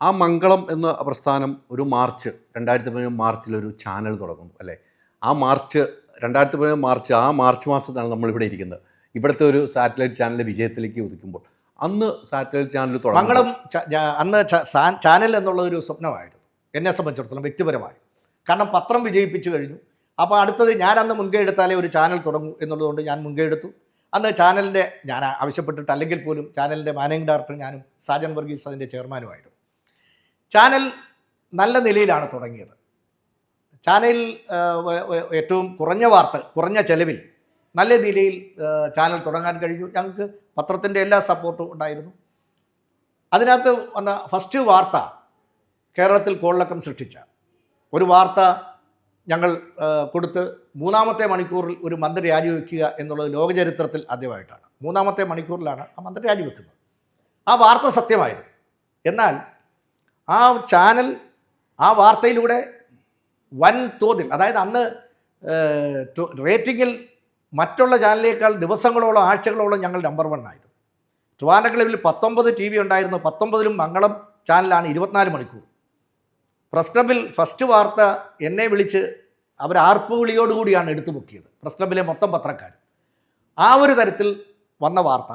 ആ മംഗളം എന്ന പ്രസ്ഥാനം ഒരു മാർച്ച് രണ്ടായിരത്തി പതിനേഴ് മാർച്ചിൽ ഒരു ചാനൽ തുടങ്ങുന്നു അല്ലേ? ആ മാർച്ച് രണ്ടായിരത്തി പതിനേഴ് മാർച്ച് ആ മാർച്ച് മാസത്താണ് നമ്മളിവിടെ ഇരിക്കുന്നത്. ഇവിടുത്തെ ഒരു സാറ്റലൈറ്റ് ചാനൽ വിജയത്തിലേക്ക് ഉദിക്കുമ്പോൾ. അന്ന് സാറ്റലൈറ്റ് ചാനൽ തുടങ്ങും മംഗളം അന്ന് ചാനൽ എന്നുള്ള ഒരു സ്വപ്നമായിരുന്നു. എന്നെ സംബന്ധിച്ചിടത്തോളം വ്യക്തിപരമായി കാരണം പത്രം വിജയിപ്പിച്ചു കഴിഞ്ഞു. അപ്പോൾ അടുത്തത് ഞാൻ അന്ന് മുൻകൈ എടുത്താലേ ഒരു ചാനൽ തുടങ്ങൂ എന്നുള്ളതുകൊണ്ട് ഞാൻ മുൻകൈ എടുത്തു. അന്ന് ചാനലിന്റെ ഞാൻ ആവശ്യപ്പെട്ടിട്ട് അല്ലെങ്കിൽ പോലും ചാനലിന്റെ മാനേജിംഗ് ഡയറക്ടർ ഞാനും സാജൻ വർഗീസ് അതിന്റെ ചെയർമാനുമായിരുന്നു. ചാനൽ നല്ല നിലയിലാണ് തുടങ്ങിയത്. ചാനലിൽ ഏറ്റവും കുറഞ്ഞ വാർത്ത കുറഞ്ഞ ചെലവിൽ നല്ല നിലയിൽ ചാനൽ തുടങ്ങാൻ കഴിഞ്ഞു. ഞങ്ങൾക്ക് പത്രത്തിന്റെ എല്ലാ സപ്പോർട്ടും ഉണ്ടായിരുന്നു. അതിനകത്ത് വന്ന ഫസ്റ്റ് വാർത്ത കേരളത്തിൽ കോളിളക്കം സൃഷ്ടിച്ച ഒരു വാർത്ത ഞങ്ങൾ കൊടുത്ത് മൂന്നാമത്തെ മണിക്കൂറിൽ ഒരു മന്ത്രി രാജിവെക്കുക എന്നുള്ളത് ലോകചരിത്രത്തിൽ ആദ്യമായിട്ടാണ്. മൂന്നാമത്തെ മണിക്കൂറിലാണ് ആ മന്ത്രി രാജിവെക്കുന്നത്. ആ വാർത്ത സത്യമായിരുന്നു. എന്നാൽ ആ ചാനൽ ആ വാർത്തയിലൂടെ വൻ തോതിൽ അതായത് അന്ന് റേറ്റിങ്ങിൽ മറ്റുള്ള ചാനലിനേക്കാൾ ദിവസങ്ങളോളം ആഴ്ചകളോളം ഞങ്ങൾ നമ്പർ വൺ ആയിരുന്നു. ട്രിവാൻഡ്രക്ലബിൽ പത്തൊമ്പത് ടി വി ഉണ്ടായിരുന്നു. പത്തൊമ്പതിലും മംഗളം ചാനലാണ് ഇരുപത്തിനാല് മണിക്കൂർ. പ്രസ് ക്ലബിൽ ഫസ്റ്റ് വാർത്ത എന്നെ വിളിച്ച് അവർ ആർപ്പ് വിളിയോടുകൂടിയാണ് എടുത്തു പൊക്കിയത്. പ്രസ് ക്ലബിലെ മൊത്തം പത്രക്കാർ ആ ഒരു തരത്തിൽ വന്ന വാർത്ത